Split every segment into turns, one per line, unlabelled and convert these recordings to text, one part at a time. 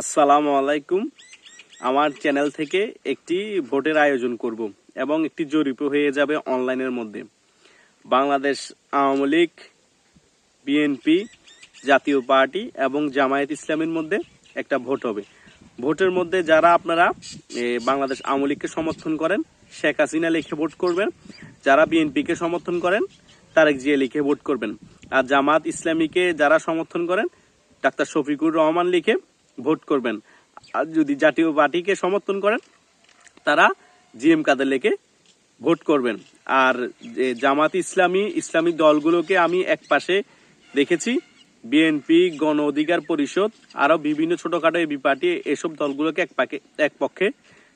আসসালামু আলাইকুম। আমার চ্যানেল থেকে একটি ভোটের আয়োজন করব এবং একটি জরিপ হয়ে যাবে অনলাইনের মধ্যে। Bangladesh Awami League, BNP, Jatiya Party এবং জামায়াত ইসলামের মধ্যে একটা ভোট হবে। ভোটের মধ্যে যারা আপনারা বাংলাদেশ আওয়ামী লীগকে সমর্থন করেন, শেখ হাসিনা লিখে ভোট করবেন। যারা বিএনপিকে সমর্থন করেন, তারেক জিয়া লিখে ভোট করবেন। আর জামাত ইসলামীকে যারা সমর্থন করেন, ডাক্তার শফিকুর রহমান লিখে ভোট করবেন। আর যদি জাতীয় পার্টিকে সমর্থন করেন, তারা জিএম কাদের লেখে ভোট করবেন। আর যে জামাত ইসলামী ইসলামী দলগুলোকে আমি এক পাশে দেখেছি। বিএনপি গণ অধিকার পরিষদ, আরও বিভিন্ন ছোটখাটো এবি পার্টি, এসব দলগুলোকে এক পাকে, এক পক্ষে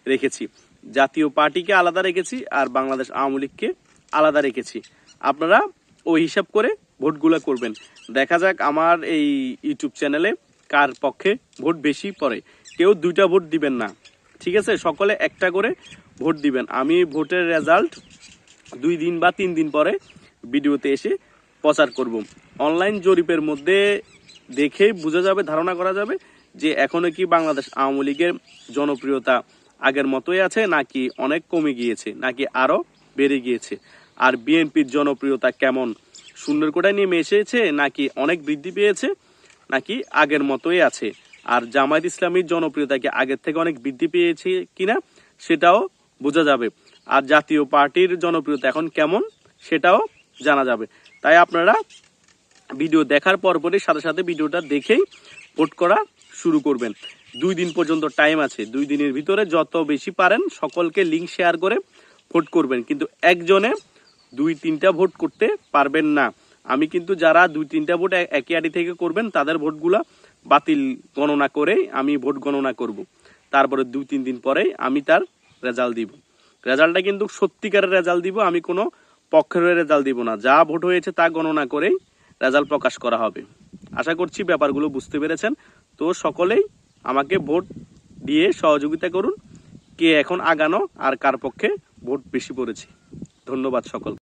রেখেছি। জাতীয় পার্টিকে আলাদা রেখেছি আর বাংলাদেশ আওয়ামী লীগকে আলাদা রেখেছি। আপনারা ওই হিসাব করে ভোটগুলো করবেন। দেখা যাক আমার এই ইউটিউব চ্যানেলে কার পক্ষে ভোট বেশি পড়ে? কেউ দুইটা ভোট দিবেন না। ঠিক আছে? সকলে একটা করে ভোট দিবেন। আমি ভোটের রেজাল্ট দুই দিন বা তিন দিন পরে ভিডিওতে এসে প্রচার করব। অনলাইন জরিপের মধ্যে দেখে বোঝা যাবে, ধারণা করা যাবে যে এখনও কি বাংলাদেশ আওয়ামী লীগের জনপ্রিয়তা আগের মতোই আছে নাকি অনেক কমে গিয়েছে, নাকি আরও বেড়ে গিয়েছে? আর বিএনপির জনপ্রিয়তা কেমন? শূন্যের কোটায় নেমে এসেছে নাকি অনেক বৃদ্ধি পেয়েছে? নাকি আগের মতোই আছে? আর জামায়াত ইসলামীর জনপ্রিয়তা কি আগের থেকে অনেক বৃদ্ধি পেয়েছে কিনা সেটাও বোঝা যাবে। আর জাতীয় পার্টির জনপ্রিয়তা এখন কেমন সেটাও জানা যাবে। তাই আপনারা ভিডিও দেখার পরপরই সাথে সাথে ভিডিওটা দেখেই ভোট করা শুরু করবেন। দুই দিন পর্যন্ত টাইম আছে। দুই দিনের ভিতরে যত বেশি পারেন সকলকে লিঙ্ক শেয়ার করে ভোট করবেন। কিন্তু একজনে দুই তিনটা ভোট করতে পারবেন না। আমি কিন্তু যারা দুই তিনটা ভোট একই আড়ি থেকে করবেন, তাদের ভোটগুলা বাতিল গণনা করে আমি ভোট গণনা করব। তারপরে দুই তিন দিন পরে আমি তার রেজাল্ট দিব। রেজাল্টটা কিন্তু সত্যিকারের রেজাল্ট দিব, আমি কোনো পক্ষের রেজাল্ট দিব না। যা ভোট হয়েছে তা গণনা করেই রেজাল্ট প্রকাশ করা হবে। আশা করছি ব্যাপারগুলো বুঝতে পেরেছেন। তো সকলেই আমাকে ভোট দিয়ে সহযোগিতা করুন। কে এখন আগানো আর কার পক্ষে ভোট বেশি পড়েছে। ধন্যবাদ সকল